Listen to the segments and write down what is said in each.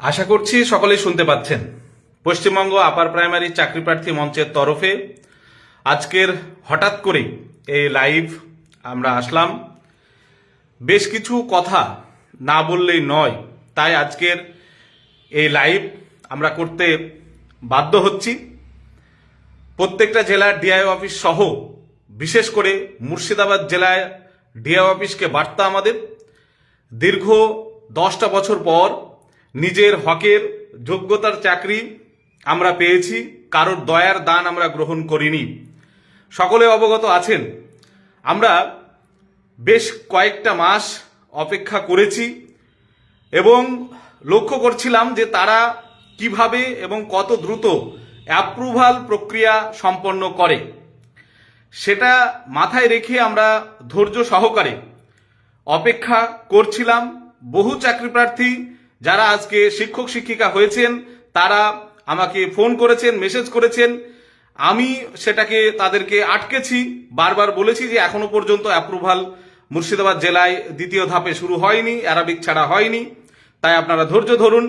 আশা করছি সকলেই শুনতে পাচ্ছেন। পশ্চিমবঙ্গ আপার প্রাইমারি চাকরি প্রার্থী মঞ্চের তরফে আজকের হঠাৎ করে এই লাইভ আমরা আসলাম। বেশ কিছু কথা না বললেই নয়, তাই আজকের এই লাইভ আমরা করতে বাধ্য হচ্ছি। প্রত্যেকটা জেলার ডিআই অফিস সহ, বিশেষ করে মুর্শিদাবাদ জেলায় ডিআই অফিসকে বার্তা আমাদের। দীর্ঘ দশটা বছর পর নিজের হকের যোগ্যতার চাকরি আমরা পেয়েছি, কারোর দয়ার দান আমরা গ্রহণ করিনি। সকলে অবগত আছেন, আমরা বেশ কয়েকটা মাস অপেক্ষা করেছি এবং লক্ষ্য করছিলাম যে তারা কীভাবে এবং কত দ্রুত অ্যাপ্রুভাল প্রক্রিয়া সম্পন্ন করে। সেটা মাথায় রেখে আমরা ধৈর্য সহকারে অপেক্ষা করছিলাম। বহু চাকরি প্রার্থী যারা আজকে শিক্ষক শিক্ষিকা হয়েছেন, তারা আমাকে ফোন করেছেন, মেসেজ করেছেন। আমি সেটাকে তাদেরকে আটকেছি, বারবার বলেছি যে এখনও পর্যন্ত অ্যাপ্রুভাল মুর্শিদাবাদ জেলায় দ্বিতীয় ধাপে শুরু হয়নি অ্যারাবিক ছাড়া হয়নি। তাই আপনারা ধৈর্য ধরুন।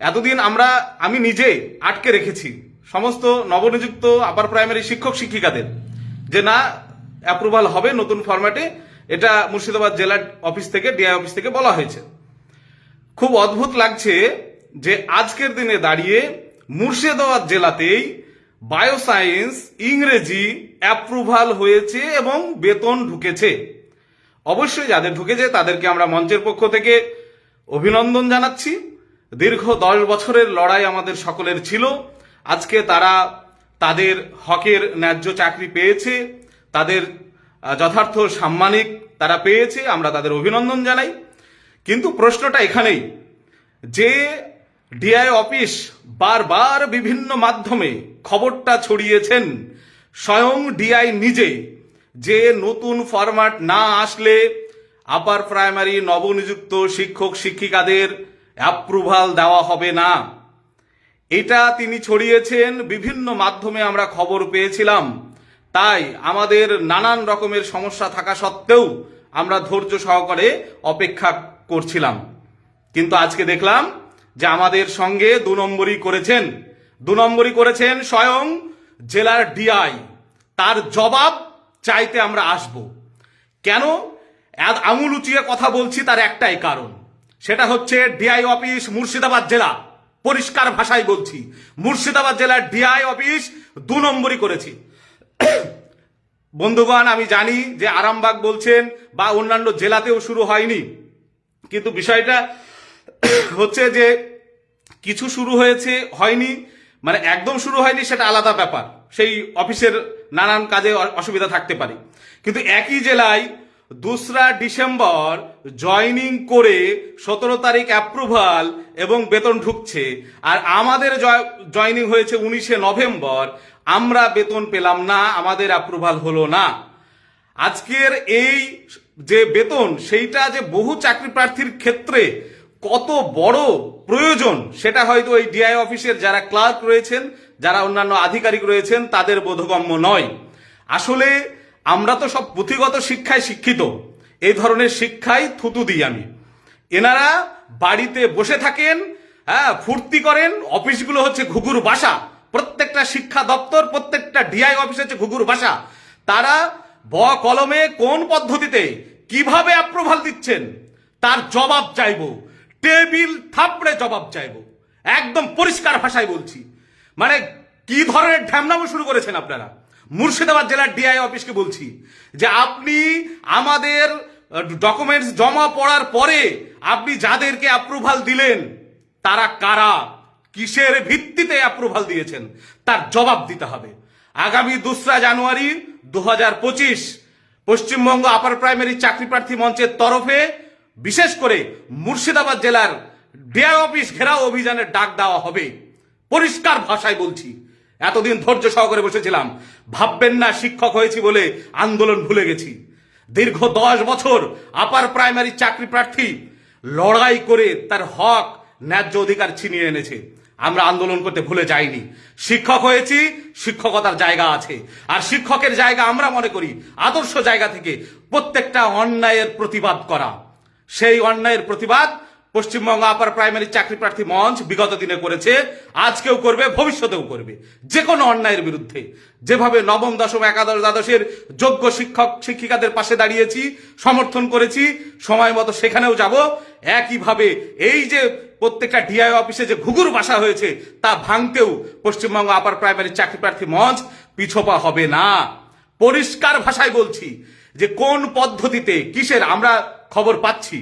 এতদিন আমরা, আমি নিজে আটকে রেখেছি সমস্ত নবনিযুক্ত আপার প্রাইমারি শিক্ষক শিক্ষিকাদের যে না অ্যাপ্রুভাল হবে নতুন ফরম্যাটে এটা মুর্শিদাবাদ জেলার অফিস থেকে ডিআই অফিস থেকে বলা হয়েছে। খুব অদ্ভুত লাগছে যে আজকের দিনে দাঁড়িয়ে মুর্শিদাবাদ জেলাতেই বায়োসায়েন্স ইংরেজি অ্যাপ্রুভাল হয়েছে এবং বেতন ঢুকেছে। অবশ্যই যাদের ঢুকেছে তাদেরকে আমরা মঞ্চের পক্ষ থেকে অভিনন্দন জানাচ্ছি। দীর্ঘ দশ বছরের লড়াই আমাদের সকলের ছিল। আজকে তারা তাদের হকের ন্যায্য চাকরি পেয়েছে, তাদের যথার্থ সাম্মানিক তারা পেয়েছে। আমরা তাদের অভিনন্দন জানাই। কিন্তু প্রশ্নটা এখানেই। যে ডিআই অফিস বারবার বিভিন্ন মাধ্যমে খবরটা ছড়িয়েছেন, স্বয়ং ডিআই নিজে, যে নতুন ফরম্যাট না আসলে আপার প্রাইমারি নবনিযুক্ত শিক্ষক শিক্ষিকাদের অ্যাপ্রুভাল দেওয়া হবে না। এটা তিনি ছড়িয়েছেন, বিভিন্ন মাধ্যমে আমরা খবর পেয়েছিলাম। তাই আমাদের নানান রকমের সমস্যা থাকা সত্ত্বেও আমরা ধৈর্য সহকারে অপেক্ষা করছিলাম। কিন্তু আজকে দেখলাম যে আমাদের সঙ্গে দু নম্বরই করেছেন। দু নম্বরই করেছেন স্বয়ং জেলার ডিআই। তার জবাব চাইতে আমরা আসব। কেন? আঙুল উঁচিয়ে কথা বলছি তার একটাই কারণ। সেটা হচ্ছে ডিআই অফিস মুর্শিদাবাদ জেলা। পরিষ্কার ভাষায় বলছি, মুর্শিদাবাদ জেলার ডিআই অফিস দু নম্বরই করেছি। বন্ধুগণ, আমি জানি যে আরামবাগ বলছেন বা অন্যান্য জেলাতেও শুরু হয়নি। কিন্তু বিষয়টা হচ্ছে যে কিছু শুরু হয়েছে, হয়নি মানে একদম শুরু হয়নি, সেটা আলাদা ব্যাপার। সেই অফিসের নানান কাজে অসুবিধা থাকতে পারে। কিন্তু একই জেলায় দোসরা ডিসেম্বর জয়নিং করে সতেরো তারিখ অ্যাপ্রুভাল এবং বেতন ঢুকছে। আর আমাদের জয়নিং হয়েছে উনিশে নভেম্বর, আমরা বেতন পেলাম না, আমাদের অ্যাপ্রুভাল হলো না। আজকের এই যে বেতন, সেইটা যে বহু চাকরি প্রার্থীর ক্ষেত্রে কত বড় প্রয়োজন, সেটা হয়তো এই ডিআই অফিসের যারা ক্লার্ক রয়েছেন, যারা অন্যান্য আধিকারিক রয়েছেন, তাদের বোধগম্য নয়। আসলে আমরা তো সব পুঁথিগত শিক্ষায় শিক্ষিত। এই ধরনের শিক্ষায় থুতু দিই আমি। এনারা বাড়িতে বসে থাকেন হ্যাঁ ফুর্তি করেন, অফিসগুলো হচ্ছে ঘুঘুর বাসা। প্রত্যেকটা শিক্ষা দপ্তর, প্রত্যেকটা ডিআই অফিস হচ্ছে ঘুঘুর বাসা। তারা ব কলমে কোন পদ্ধতিতে কীভাবে অ্যাপ্রুভাল দিচ্ছেন, তার জবাব চাইব। টেবিল থাপড়ে জবাব চাইব। একদম পরিষ্কার ভাষায় বলছি। মানে কি ধরনের ঢ্যামনামো শুরু করেছেন আপনারা? মুর্শিদাবাদ জেলার ডিআই অফিসকে বলছি যে আপনি আমাদের ডকুমেন্টস জমা পড়ার পরে আপনি যাদেরকে অ্যাপ্রুভাল দিলেন, তারা কারা? কিসের ভিত্তিতে অ্যাপ্রুভাল দিয়েছেন? তার জবাব দিতে হবে। আগামী দোসরা জানুয়ারি দু হাজার পঁচিশ পশ্চিমবঙ্গ আপার প্রাইমারি চাকরি প্রার্থী মঞ্চের তরফে বিশেষ করে মুর্শিদাবাদ জেলার ডিআই অফিস ঘেরাও অভিযানের ডাক দেওয়া হবে। পরিষ্কার ভাষায় বলছি, এতদিন ধৈর্য সহকারে বসেছিলাম। ভাববেন না শিক্ষক হয়েছি বলে আন্দোলন ভুলে গেছি। দীর্ঘ দশ বছর আপার প্রাইমারি চাকরি প্রার্থী লড়াই করে তার হক, ন্যায্য অধিকার ছিনিয়ে এনেছে। আমরা আন্দোলন করতে ভুলে যাইনি। শিক্ষক হয়েছি, শিক্ষকতার জায়গা আছে। আর শিক্ষকের জায়গা আমরা মনে করি, আদর্শ জায়গা থেকে প্রত্যেকটা অন্যায়ের প্রতিবাদ করা। সেই অন্যায়ের প্রতিবাদ পশ্চিমবঙ্গ আপার প্রাইমারি চাকরি প্রার্থী মঞ্চ বিগত দিনে করেছে, আজকেও করবে, ভবিষ্যতেও করবে। যে কোনো অন্যায়ের বিরুদ্ধে। যেভাবে নবম, দশম, একাদশ, দ্বাদশের যোগ্য শিক্ষক, শিক্ষিকাদের পাশে দাঁড়িয়েছি, সমর্থন করেছি, সময় মতো সেখানেও যাব। একইভাবে এই যে প্রত্যেকটা ডিআই অফিসে যে ঘুঘুর বাসা হয়েছে, তা ভাঙতেও পশ্চিমবঙ্গ আপার প্রাইমারি চাকরি প্রার্থী মঞ্চ পিছপা হবে না। পরিষ্কার ভাষায় বলছি যে কোন পদ্ধতিতে কিসের আমরা খবর পাচ্ছি।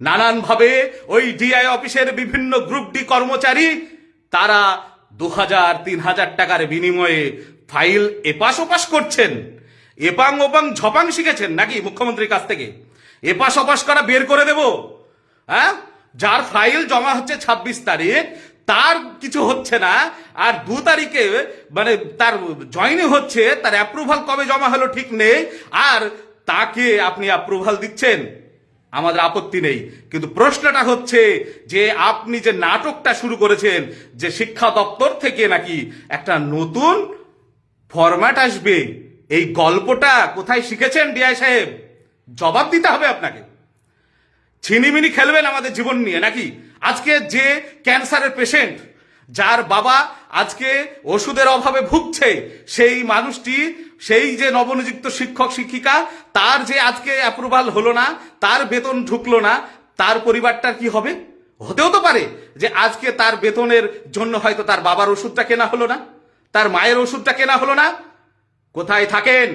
নানানভাবে ওই ডিআই অফিসের বিভিন্ন গ্রুপ ডি কর্মচারী, তারা দু হাজার তিন হাজার টাকার বিনিময়ে ফাইল এপাশ ওপাশ করছেন। এপাং ওপাং ঝপাং শিখেছেন নাকি মুখ্যমন্ত্রীর কাছ থেকে? এপাশ ওপাশ করা বের করে দেব? হ্যাঁ? যার ফাইল জমা হচ্ছে ছাব্বিশ তারিখ, তার কিছু হচ্ছে না, আর দু তারিখে মানে তার জয়েনিং হচ্ছে, তার অ্যাপ্রুভাল কবে জমা হলো ঠিক নেই, আর তাকে আপনি অ্যাপ্রুভাল দিচ্ছেন, আমাদের আপত্তি নেই। কিন্তু প্রশ্নটা হচ্ছে যে আপনি যে নাটকটা শুরু করেছেন, যে শিক্ষা দপ্তর থেকে নাকি একটা নতুন ফরম্যাট আসবে, এই গল্পটা কোথায় শিখেছেন ডিআই সাহেব? জবাব দিতে হবে আপনাকে। ছিনিমিনি খেলবেন আমাদের জীবন নিয়ে, নাকি? আজকে যে ক্যান্সারের পেশেন্ট, যার বাবা আজকে ওষুধের অভাবে ভুগছে, সেই মানুষটি, সেই যে নবনিযুক্ত শিক্ষক, শিক্ষিকা, তার যে আজকে অ্যাপ্রুভাল হলো না, তার বেতন ঢুকলো না, তার পরিবারটার কি হবে? হতেও তো পারে যে আজকে তার বেতনের জন্য হয়তো তার বাবার ওষুধটা কেনা হলো না, তার মায়ের ওষুধটা কেনা হলো না। কোথায় থাকেন?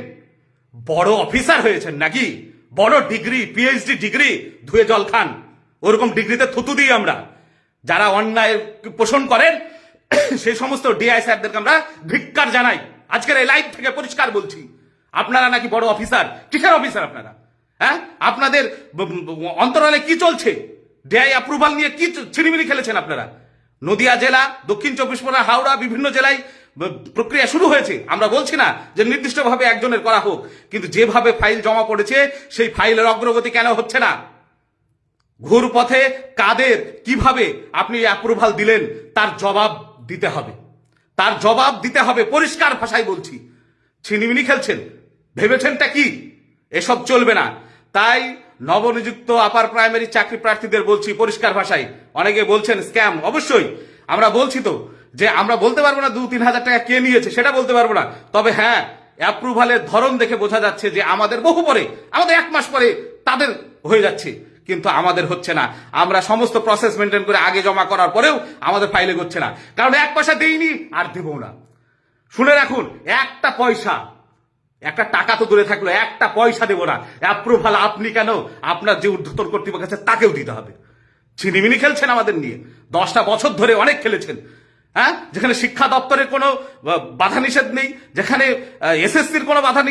বড় অফিসার হয়েছেন নাকি? বড় ডিগ্রি পিএইচডি ডিগ্রি, ধুয়ে জল খান। ওরকম ডিগ্রিতে থুতু দিই আমরা। যারা অন্যায় পোষণ করেন, সেই সমস্ত ডিআই স্যারদেরকে আমরা ধিক্কার জানাই। আজকের এই লাইভ থেকে পরিষ্কার বলছি। আপনারা নাকি বড় অফিসার কিসের অফিসার আপনারা? হ্যাঁ? আপনাদের অন্তরালে কি চলছে? ডিআই অ্যাপ্রুভাল নিয়ে কি ছিনিমিনি খেলেছেন আপনারা? নদিয়া জেলা, দক্ষিণ চব্বিশ পরগনা, হাওড়া, বিভিন্ন জেলায় প্রক্রিয়া শুরু হয়েছে। আমরা বলছি না যে নির্দিষ্টভাবে একজনের করা হোক, কিন্তু যেভাবে ফাইল জমা পড়েছে, সেই ফাইলের অগ্রগতি কেন হচ্ছে না? ঘুর পথে কাদের কীভাবে আপনি অ্যাপ্রুভাল দিলেন, তার জবাব দিতে হবে। তার জবাব দিতে হবে, পরিষ্কার ভাষায় বলছি। ছিনিমিনি খেলছেন। ভেবেছেনটা কি? এসব চলবে না। তাই নবনিযুক্ত আপার প্রাইমারি চাকরি প্রার্থীদের বলছি পরিষ্কার ভাষায়। অনেকে বলছেন স্ক্যাম, অবশ্যই। আমরা বলছি তো যে আমরা বলতে পারব না দু তিন হাজার টাকা কে নিয়েছে, সেটা বলতে পারব না। তবে হ্যাঁ অ্যাপ্রুভালের ধরন দেখে বোঝা যাচ্ছে যে আমাদের বহু পরে, আমাদের এক মাস পরে তাদের হয়ে যাচ্ছে। কিন্তু আমাদের হচ্ছে না। আমরা সমস্ত প্রসেস মেনটেন করে আগে জমা করার পরেও আমাদের ফাইলে করছে না। কারণ এক পয়সা দেইনি, আর দেবো না। শুনে রাখুন, একটা পয়সা, একটা টাকা তো দূরে থাকল, একটা পয়সা দেবো না। অ্যাপ্রুভাল আপনি কেন? আপনার যে ঊর্ধ্বতন কর্তৃপক্ষ আছে তাকেও দিতে হবে। ছিনিমিনি খেলছেন আমাদের নিয়ে। দশটা বছর ধরে অনেক খেলেছেন। হ্যাঁ? যেখানে শিক্ষা দপ্তরের কোনো বাধা নিষেধ নেই, যেখানে এসএসসির কোনো বাধা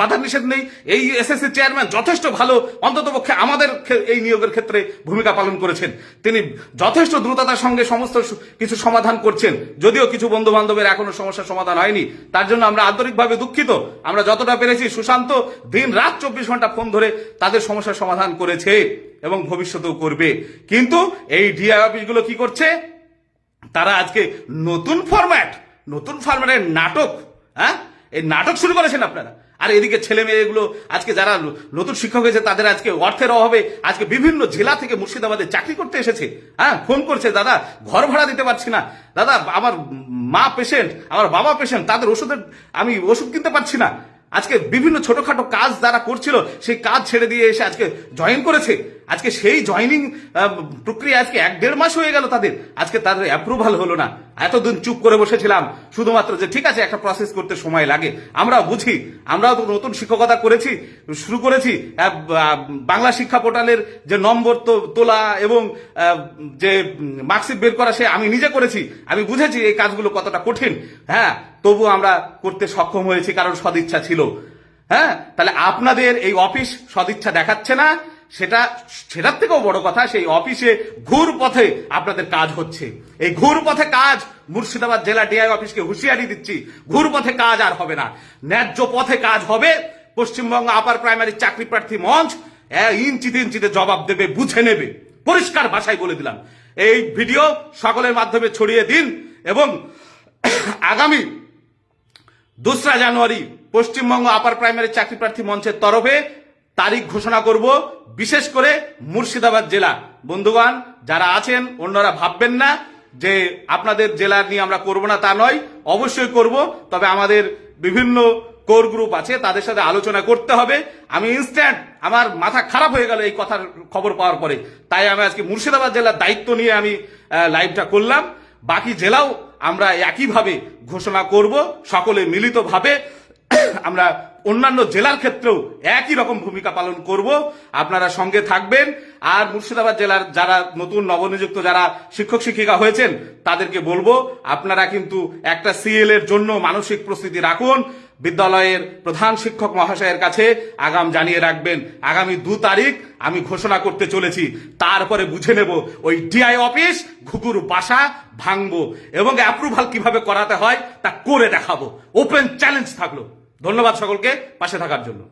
বাধা নিষেধ নেই, এই এসএসসি চেয়ারম্যান যথেষ্ট ভালো অন্তত পক্ষে আমাদের এই নিয়োগের ক্ষেত্রে ভূমিকা পালন করেছেন। তিনি যথেষ্ট দ্রুততার সঙ্গে সমস্ত কিছু সমাধান করছেন, যদিও কিছু বন্ধু বান্ধবের এখনও সমস্যার সমাধান হয়নি। তার জন্য আমরা আন্তরিকভাবে দুঃখিত। আমরা যতটা পেরেছি, সুশান্ত দিন রাত চব্বিশ ঘণ্টা ফোন ধরে তাদের সমস্যার সমাধান করেছে এবং ভবিষ্যতেও করবে। কিন্তু এই ডিআই অফিসগুলো কি করছে? তারা আজকে নতুন ফরম্যাট নতুন ফরম্যাটের নাটক হ্যাঁ? এই নাটক শুরু করেছেন আপনারা। আর এদিকে ছেলে মেয়েগুলো, আজকে যারা নতুন শিক্ষক হয়েছে, তাদের আজকে অর্থের অভাবে আজকে বিভিন্ন জেলা থেকে মুর্শিদাবাদে চাকরি করতে এসেছে। হ্যাঁ ফোন করছে, দাদা, ঘর ভাড়া দিতে পারছি না। দাদা, আমার মা পেশেন্ট আমার বাবা পেশেন্ট তাদের ওষুধের, আমি ওষুধ কিনতে পারছি না। আজকে বিভিন্ন ছোটখাটো কাজ যারা করছিল, সেই কাজ ছেড়ে দিয়ে এসে আজকে জয়েন করেছে। আজকে সেই জয়নিং প্রক্রিয়া আজকে এক দেড় মাস হয়ে গেল তাদের। আজকে তাদের অ্যাপ্রুভাল হলো না। এতদিন চুপ করে বসেছিলাম। শুধুমাত্র যে ঠিক আছে, একটা প্রসেস করতে সময় লাগে। আমরা বুঝি, আমরাও তো নতুন শিক্ষকতা করেছি, শুরু করেছি। বাংলা শিক্ষা পোর্টালের যে নম্বর তো, তোলা এবং যে মার্কশিট বের করা, সে আমি নিজে করেছি। আমি বুঝেছি এই কাজগুলো কতটা কঠিন। হ্যাঁ তবু আমরা করতে সক্ষম হয়েছি, কারণ সদিচ্ছা ছিল। হ্যাঁ তাহলে আপনাদের এই অফিস সদিচ্ছা দেখাচ্ছে না। সেটা, সেটার থেকেও বড় কথা, সেই অফিসে ঘুর পথে আপনাদের কাজ হচ্ছে। এই ঘুর পথে কাজ, মুর্শিদাবাদ জেলা ডিআই অফিসকে হুঁশিয়ারি দিচ্ছি, ঘুর পথে কাজ আর হবে না। ন্যায্য পথে কাজ হবে, পশ্চিমবঙ্গ আপার প্রাইমারি চাকরি প্রার্থী মঞ্চ ইঞ্চিতে ইঞ্চিতে জবাব দেবে, বুঝে নেবে। পরিষ্কার ভাষায় বলে দিলাম। এই ভিডিও সকলের মাধ্যমে ছড়িয়ে দিন এবং আগামী দোসরা জানুয়ারি পশ্চিমবঙ্গ আপার প্রাইমারি চাকরি প্রার্থী মঞ্চের তরফে তারিখ ঘোষণা করব, বিশেষ করে মুর্শিদাবাদ জেলা। বন্ধুগণ, যারা আছেন, অন্যরা ভাববেন না যে আপনাদের জেলা নিয়ে আমরা করব না, তা নয়। অবশ্যই করব, তবে আমাদের বিভিন্ন কোর গ্রুপ আছে, তাদের সাথে আলোচনা করতে হবে। আমি ইনস্ট্যান্ট আমার মাথা খারাপ হয়ে গেল এই কথার খবর পাওয়ার পরে। তাই আমি আজকে মুর্শিদাবাদ জেলার দায়িত্ব নিয়ে আমি লাইভটা করলাম। বাকি জেলাও আমরা একইভাবে ঘোষণা করব, সকলে মিলিতভাবে। আমরা অন্যান্য জেলার ক্ষেত্রেও একই রকম ভূমিকা পালন করব। আপনারা সঙ্গে থাকবেন। আর মুর্শিদাবাদ জেলার যারা নতুন নবনিযুক্ত, যারা শিক্ষক, শিক্ষিকা হয়েছেন, তাদেরকে বলব, আপনারা কিন্তু একটা সিএল এর জন্য মানসিক প্রস্তুতি রাখুন। বিদ্যালয়ের প্রধান শিক্ষক মহাশয়ের কাছে আগাম জানিয়ে রাখবেন, আগামী দু তারিখ আমি ঘোষণা করতে চলেছি। তারপরে বুঝে নেব, ওই ডিআই অফিস ঘুঘুর বাসা ভাঙবো এবং অ্যাপ্রুভাল কীভাবে করাতে হয় তা করে দেখাবো। ওপেন চ্যালেঞ্জ থাকল। ধন্যবাদ সকলকে পাশে থাকার জন্য।